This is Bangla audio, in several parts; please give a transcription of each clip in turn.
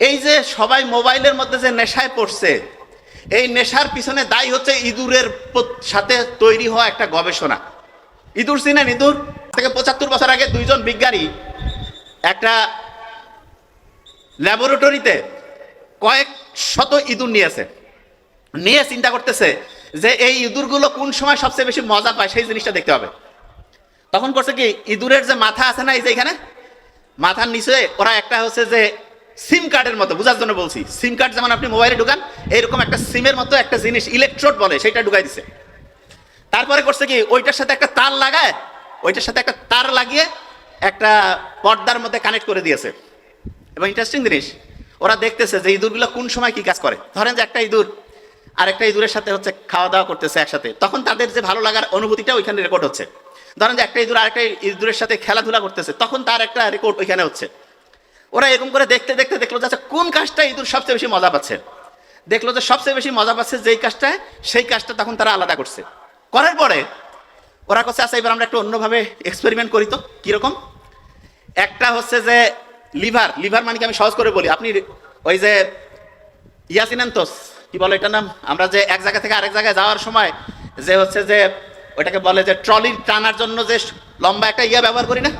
এই যে সবাই মোবাইলের মধ্যে যে নেশায় পড়ছে, এই নেশার পিছনে দায়ী হচ্ছে ইঁদুরের সাথে তৈরি হওয়া একটা গবেষণা। ইঁদুর চিনেন ইঁদুর? থেকে পঁচাত্তর বছর আগে দুইজন বিজ্ঞানী একটা ল্যাবরেটরিতে কয়েক শত ইঁদুর নিয়েছে। নিয়ে চিন্তা করতেছে যে এই ইঁদুরগুলো কোন সময় সবচেয়ে বেশি মজা পায় সেই জিনিসটা দেখতে হবে। তখন করছে কি, ইঁদুরের যে মাথা আছে না এই যে এখানে, মাথার নিচে ওরা একটা হচ্ছে যে সিম কার্ডের মতো, বোঝার জন্য বলছি। সিম কার্ড যেমন আপনি মোবাইলে ঢুকান এইরকম একটা সিমের মতো একটা জিনিস ইলেকট্রোড বলে, সেটা ঢুকাই দিছে। তারপরে করছে কি, ওইটার সাথে একটা তার লাগায়, ওইটার সাথে একটা তার লাগিয়ে একটা পর্দার মধ্যে কানেক্ট করে দিয়েছে। এবং ইন্টারেস্টিং জিনিস, ওরা দেখতেছে যে ইঁদুরগুলো কোন সময় কি কাজ করে। ধরেন যে একটা ইঁদুর আর একটা ইঁদুরের সাথে হচ্ছে খাওয়া দাওয়া করতেছে একসাথে, তখন তাদের যে ভালো লাগার অনুভূতিটা ওইখানে রেকর্ড হচ্ছে। ধরেন যে একটা ইঁদুর আরেকটা ইঁদুরের সাথে খেলাধুলা করতেছে, তখন তার একটা রেকর্ড ওইখানে হচ্ছে। ওরা এরকম করে দেখতে দেখতে দেখল যে আচ্ছা কোন কাজটা ইঁদুর সবচেয়ে বেশি মজা পাচ্ছে? দেখল যে সবচেয়ে বেশি মজা পাচ্ছে যেই কাজটায়, সেই কাজটা তখন তারা আলাদা করছে। করার পরে ওরা করছে আচ্ছা এবার আমরা একটু অন্যভাবে এক্সপেরিমেন্ট করি তো, কীরকম? একটা হচ্ছে যে লিভার লিভার মানে কি আমি সহজ করে বলি? আপনি ওই যে ইয়াসিনান্তোস, কি বলে এটার নাম? আমরা যে এক জায়গা থেকে আরেক জায়গায় যাওয়ার সময় যে হচ্ছে যে ওটাকে বলে যে ট্রলি টানার জন্য যে লম্বা একটা ইয়া ব্যবহার করি না?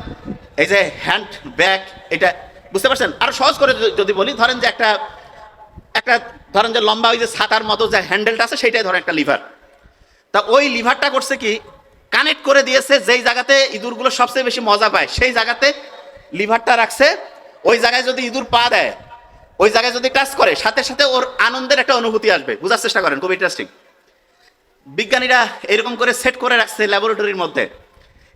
এই যে হ্যান্ড, ব্যাগ, এটা বুঝতে পারছেন? আরও সহজ করে যদি- বলি, ধরেন যে একটা একটা ধরেন যে লম্বা ওই যে ছাতার মতো যে হ্যান্ডেলটা আছে সেটাই ধরেন একটা লিভার। তা ওই লিভারটা করছে কি কানেক্ট করে দিয়েছে যেই জায়গাতে ইঁদুরগুলো সবচেয়ে বেশি মজা পায়, সেই জায়গাতে লিভারটা রাখছে। ওই জায়গায় যদি ইঁদুর পা দেয়, ওই জায়গায় যদি টাচ করে, সাথে সাথে ওর আনন্দের একটা অনুভূতি আসবে। বোঝার চেষ্টা করেন খুব ইন্টারেস্টিং বিজ্ঞানীরা এরকম করে সেট করে রাখছে ল্যাবরেটরির মধ্যে।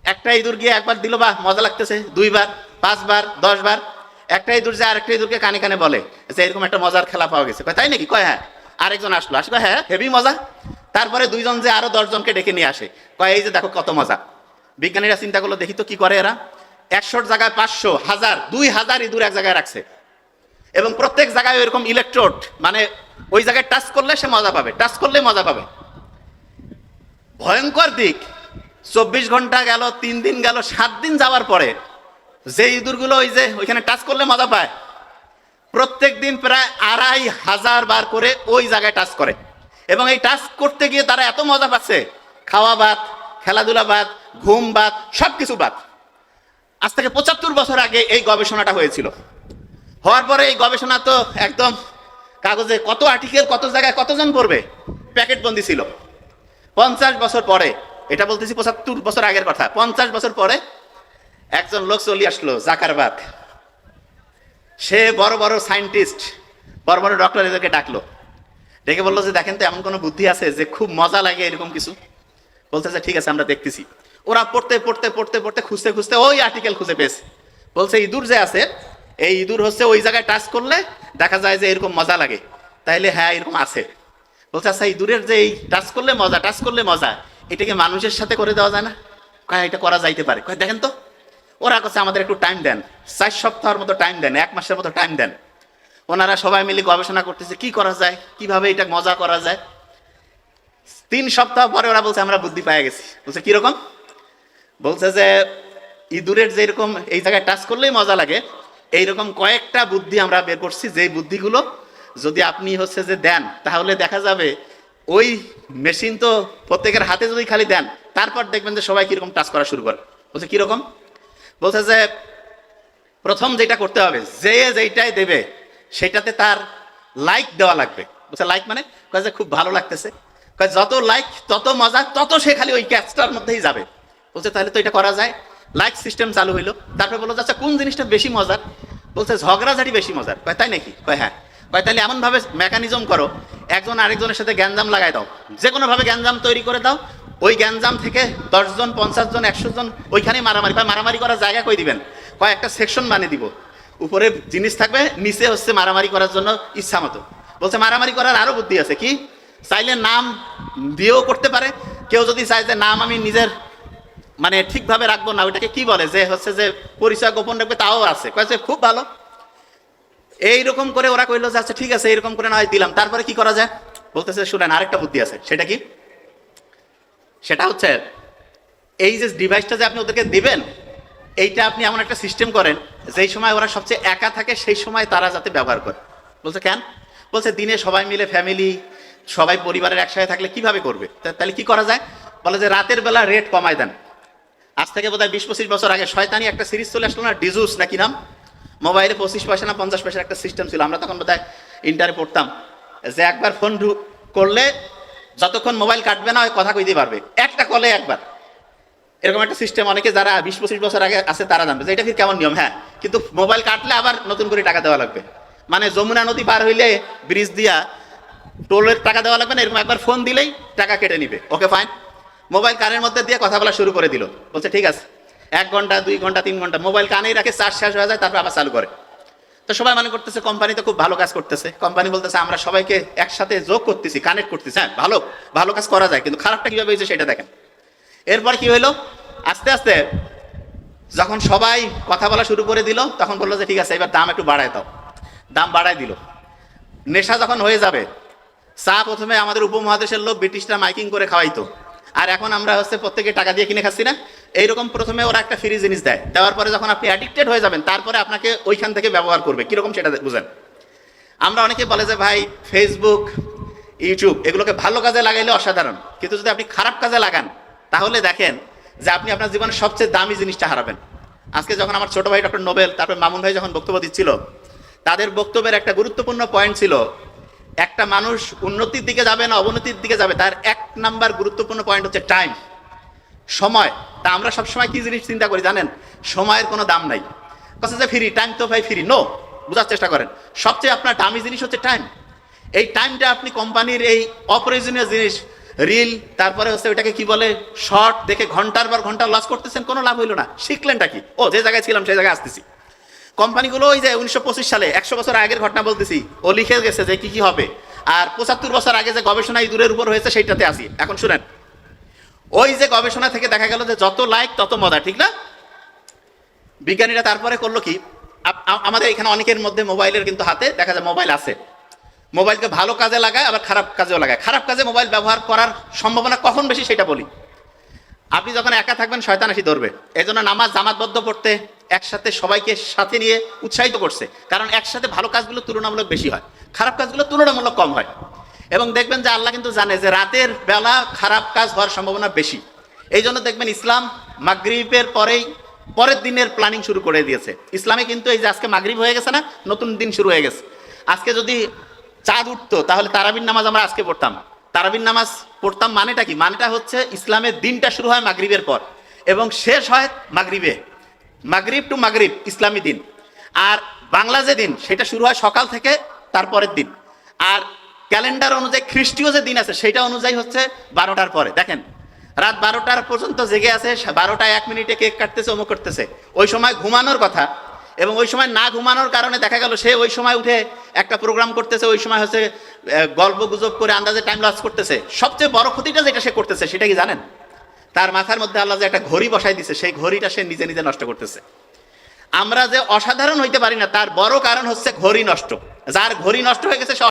একটা ইঁদুর গিয়ে একবার দিল বা মজা লাগতেছে। দুইবার, পাঁচবার, দশবার। একটা ইঁদুর যে আরেকটা ইঁদুরকে কানে কানে বলে যে এরকম একটা মজার খেলা পাওয়া গেছে। তাই নাকি? কয় হ্যাঁ। আরেকজন আসলো। আসবে হ্যাঁ হেভি মজা। তারপরে দুইজন যে আরও দশজনকে ডেকে নিয়ে আসে। কয়, এই যে দেখো কত মজা। বিজ্ঞানীরা চিন্তা করল, দেখি তো কি করে এরা। একশোর জায়গায় পাঁচশো, হাজার, দুই হাজার ইঁদুর এক জায়গায় রাখছে। এবং প্রত্যেক জায়গায় এরকম ইলেকট্রোড মানে ওই জায়গায় টাচ করলে সে মজা পাবে। টাচ করলে মজা পাবে। ভয়ঙ্কর দিক। চব্বিশ ঘণ্টা গেল, তিন দিন গেল, সাত দিন যাওয়ার পরে যে ইঁদুরগুলো ওই যে ওইখানে টাচ করলে মজা পায়। প্রত্যেক দিন প্রায় আড়াই হাজার বার করে ওই জায়গায় টাচ করে। এবং এই টাচ করতে গিয়ে তারা এত মজা পাচ্ছে। খাওয়া বাদ, খেলাধুলা বাদ, ঘুম বাদ সব কিছু বাদ। আজ থেকে পঁচাত্তর বছর আগে এই গবেষণাটা হয়েছিল। হওয়ার পরে এই গবেষণা তো একদম কাগজে কত আর্টিকেল কত জায়গায় কতজন পড়বে? প্যাকেট বন্দি ছিল। পঞ্চাশ বছর পরে, এটা বলতেছি পঁচাত্তর বছর আগের কথা, পঞ্চাশ বছর পরে একজন লোক চলে আসলো, জাকারবাগ। সে বড় বড় সায়েন্টিস্ট, বড় বড় ডক্টর এদেরকে ডাকলো। ডেকে বলল যে, দেখেন তো, এমন কোনো বুদ্ধি আছে যে খুব মজা লাগে এরকম কিছু? বলতেছে ঠিক আছে, আমরা দেখতেছি। ওরা পড়তে পড়তে পড়তে পড়তে খুঁজতে খুঁজতে ওই আর্টিকেল খুঁজে পেয়েছে। বলছে, ইঁদুর যে আছে, এই ইঁদুর হচ্ছে ওই জায়গায় টাচ করলে দেখা যায় যে এরকম মজা লাগে। তাইলে হ্যাঁ এরকম আছে। বলছে আচ্ছা ইঁদুরের যে এই টাচ করলে মজা টাচ করলে মজা, এটাকে মানুষের সাথে করে দেওয়া যায় না? কয়, এটা করা যাইতে পারে। কয়, দেখেন তো ওরা কাছে আমাদের একটু টাইম দেন। চার সপ্তাহের মতো টাইম দেন, এক মাসের মতো টাইম দেন। ওনারা সবাই মিলে গবেষণা করতেছে, কি করা যায়? কীভাবে এটা মজা করা যায়? তিন সপ্তাহ পরে ওরা বলছে, আমরা বুদ্ধি পেয়ে গেছি। বলছে কীরকম বলছে যে, ইঁদুরের যেরকম এই জায়গায় টাচ করলেই মজা লাগে, এইরকম কয়েকটা বুদ্ধি আমরা বের করছি, যেই বুদ্ধিগুলো যদি আপনি হচ্ছে যে দেন, তাহলে দেখা যাবে ওই মেশিন তো প্রত্যেকের হাতে যদি খালি দেন, তারপর দেখবেন যে সবাই কীরকম টাচ করা শুরু করে। বলছে কীরকম বলছে যে, প্রথম যেটা করতে হবে, যে যেইটাই দেবে, সেটাতে তার লাইক দেওয়া লাগবে। বলছে লাইক মানে? কয় যে, খুব ভালো লাগতেছে। কয়, যত লাইক তত মজা, তত সে খালি ওই ক্যাচটার মধ্যেই যাবে। বলছে, তাহলে তো এটা করা যায়। লাইক সিস্টেম চালু হইল। তারপরে বলল আচ্ছা কোন জিনিসটা বেশি মজার? বলছে ঝগড়াঝাটি বেশি মজার। কয়, তাই নাকি? কয় হ্যাঁ। কয়, তাহলে এমনভাবে মেকানিজম করো, একজন আরেকজনের সাথে গ্যাঞ্জাম লাগাই দাও। যে কোনোভাবে গ্যাঞ্জাম তৈরি করে দাও ওই গ্যাঞ্জাম থেকে দশজন পঞ্চাশ জন একশো জন ওইখানেই মারামারি, কয় মারামারি করার জায়গা কই দিবেন? কয় একটা সেকশন বানিয়ে দিব। উপরে জিনিস থাকবে, নিচে হচ্ছে মারামারি করার জন্য ইচ্ছা মতো। বলছে মারামারি করার আরও বুদ্ধি আছে কি? চাইলে নাম দিয়েও করতে পারে। কেউ যদি চায় যে নাম আমি নিজের মানে ঠিকভাবে রাখব না, ওইটাকে কি বলে? যে হচ্ছে যে পরিচয় গোপন রাখবে, তাও আছে। কয়েছে খুব ভালো। এইরকম করে ওরা কইলো যে আচ্ছা ঠিক আছে এরকম করে নয়, দিলাম। তারপরে কি করা যায়? বলতেছে, শুনেন, আরেকটা বুদ্ধি আছে। সেটা কি? সেটা হচ্ছে, এই যে ডিভাইসটা যে আপনি ওদেরকে দিবেন, এইটা আপনি এমন একটা সিস্টেম করেন, যেই সময় ওরা সবচেয়ে একা থাকে, সেই সময় তারা যাতে ব্যবহার করে। বলছে, কেন? বলছে, দিনে সবাই মিলে ফ্যামিলি সবাই পরিবারের একসাথে থাকলে কীভাবে করবে? তাহলে কি করা যায়? বলে যে, রাতের বেলা রেট কমায় দেন। আজ থেকে বোধহয় বিশ পঁচিশ বছর আগে শয়তানি একটা সিরিজ চলে আসলো না, ডিজুস নাকি নাম? মোবাইলে পঁচিশ পয়সা না পঞ্চাশ পয়সার একটা সিস্টেম ছিল। আমরা তখন বোধহয় ইন্টারে পড়তাম। যে একবার ফোন করলে যতক্ষণ মোবাইল কাটবে না, ওই কথা কইতে পারবে। একটা কলে একবার। এরকম একটা সিস্টেম অনেকে যারা বিশ পঁচিশ বছর আগে আছে, তারা জানবে যে এটা কেমন নিয়ম। হ্যাঁ কিন্তু মোবাইল কাটলে আবার নতুন করে টাকা দেওয়া লাগবে। মানে যমুনা নদী পার হইলে ব্রিজ দিয়া টোলের টাকা দেওয়া লাগবে না, এরকম একবার ফোন দিলেই টাকা কেটে নিবে। ওকে ফাইন মোবাইল কানের মধ্যে দিয়ে কথা বলা শুরু করে দিল। বলছে, ঠিক আছে। এক ঘণ্টা, দুই ঘণ্টা, তিন ঘণ্টা, মোবাইল কানেই রাখে, চার্জ শেষ হয়ে যায়, তারপর আবার চালু করে। তো সবাই মনে করতেছে কোম্পানি তো খুব ভালো কাজ করতেছে। কোম্পানি বলতেছে, আমরা সবাইকে একসাথে যোগ করতেছি কানেক্ট করতেছি। হ্যাঁ ভালো ভালো কাজ করা যায়, কিন্তু খারাপটা কীভাবে হয়েছে সেটা দেখেন। এরপর কি হইল? আস্তে আস্তে যখন সবাই কথা বলা শুরু করে দিল, তখন বলল যে, ঠিক আছে, এবার দাম একটু বাড়ায় দাও। দাম বাড়ায় দিল। নেশা যখন হয়ে যাবে, চা প্রথমে আমাদের উপমহাদেশের লোক ব্রিটিশরা মাইকিং করে খাওয়াইতো। আর এখন আমরা হচ্ছে প্রত্যেকে টাকা দিয়ে কিনে খাচ্ছি না? এইরকম প্রথমে ওরা একটা ফ্রি জিনিস দেয়। দেওয়ার পরে যখন আপনি অ্যাডিক্টেড হয়ে যাবেন, তারপরে আপনাকে ওইখান থেকে ব্যবহার করবে। কীরকম সেটা বুঝেন? আমরা অনেকে বলে যে, ভাই ফেসবুক ইউটিউব এগুলোকে ভালো কাজে লাগাইলে অসাধারণ। কিন্তু যদি আপনি খারাপ কাজে লাগান, তাহলে দেখেন যে আপনি আপনার জীবনের সবচেয়ে দামি জিনিসটা হারাবেন। আজকে যখন আমার ছোট ভাই ডক্টর নোবেল, তারপর মামুন ভাই যখন বক্তব্য দিচ্ছিল, তাদের বক্তব্যের একটা গুরুত্বপূর্ণ পয়েন্ট ছিল একটা মানুষ উন্নতির দিকে যাবে না অবনতির দিকে যাবে, তার এক নাম্বার গুরুত্বপূর্ণ পয়েন্ট হচ্ছে টাইম সময়। তা আমরা সবসময় কি জিনিস চিন্তা করি জানেন? সময়ের কোনো দাম নাই। কথা যে ফ্রি টাইম তো ভাই ফ্রি নো বোঝার চেষ্টা করেন। সবচেয়ে আপনার দামি জিনিস হচ্ছে টাইম এই টাইমটা আপনি কোম্পানির এই অপ্রয়োজনীয় জিনিস রিল তারপরে হচ্ছে ওইটাকে কি বলে শর্ট দেখে ঘণ্টার পর ঘণ্টা লস করতেছেন, কোনো লাভ হইল না। শিখলেনটা কি? ও, যে জায়গায় ছিলাম, সেই জায়গায় আসতেছি। কোম্পানিগুলো ওই যে উনিশশো পঁচিশ সালে, একশো বছর আগের ঘটনা বলতেছি, ও লিখে গেছে যে কি কি হবে। আর পঁচাত্তর বছর আগে যে গবেষণা ইঁদুরের উপর হয়েছে, সেইটাতে আসি। এখন শুনেন, ওই যে গবেষণা থেকে দেখা গেল যে যত লাইক তত মজা, ঠিক না? বিজ্ঞানীরা তারপরে করল কি আমাদের এখানে অনেকের মধ্যে মোবাইলের কিন্তু হাতে দেখা যায় মোবাইল আছে। মোবাইলকে ভালো কাজে লাগায়, আবার খারাপ কাজেও লাগায়। খারাপ কাজে মোবাইল ব্যবহার করার সম্ভাবনা কখন বেশি, সেটা বলি। আপনি যখন একা থাকবেন, শয়তান ধরবে। এই জন্য নামাজ জামাতবদ্ধ পড়তে একসাথে সবাইকে সাথে নিয়ে উৎসাহিত করছে। কারণ একসাথে ভালো কাজগুলো তুলনামূলক বেশি হয়। খারাপ কাজগুলো তুলনামূলক কম হয়। এবং দেখবেন যে আল্লাহ কিন্তু জানে যে রাতের বেলা খারাপ কাজ হওয়ার সম্ভাবনা বেশি। এই জন্য দেখবেন ইসলাম মাগরিবের পরেই পরের দিনের প্ল্যানিং শুরু করে দিয়েছে। ইসলামে কিন্তু এই যে আজকে মাগরিব হয়ে গেছে না, নতুন দিন শুরু হয়ে গেছে। আজকে যদি চাঁদ উঠতো, তাহলে তারাবির নামাজ আমরা আজকে পড়তাম। তারাবির নামাজ পড়তাম মানেটা কি? মানেটা হচ্ছে ইসলামের দিনটা শুরু হয় মাগরিবের পর এবং শেষ হয় মাগরিবে। মাগরিব টু মাগরিব ইসলামী দিন। আর বাংলা যে দিন, সেটা শুরু হয় সকাল থেকে তারপরের দিন। আর ক্যালেন্ডার অনুযায়ী খ্রিস্টীয় যে দিন আছে, সেটা অনুযায়ী হচ্ছে বারোটার পরে। দেখেন, রাত বারোটার পর্যন্ত জেগে আছে বারোটায় এক মিনিটে কেক কাটতেছে, অমুক করতেছে। ওই সময় ঘুমানোর কথা এবং ওই সময় না ঘুমানোর কারণে দেখা গেল সে ওই সময় উঠে একটা প্রোগ্রাম করতেছে, ওই সময় হচ্ছে গল্প গুজব করে আন্দাজে টাইম লস করতেছে। সবচেয়ে বড় ক্ষতিটা যেটা সে করতেছে, সেটা কি জানেন? তার মাথার মধ্যে আল্লাহ যে একটা ঘড়ি বসাই দিছে, সেই ঘড়িটা সে নিজে নিজে নষ্ট করতেছে। আমরা যে অসাধারণ হইতে পারি না, তার বড় কারণ হচ্ছে ঘড়ি নষ্ট। যার ঘড়ি নষ্ট হয়ে গেছে, সে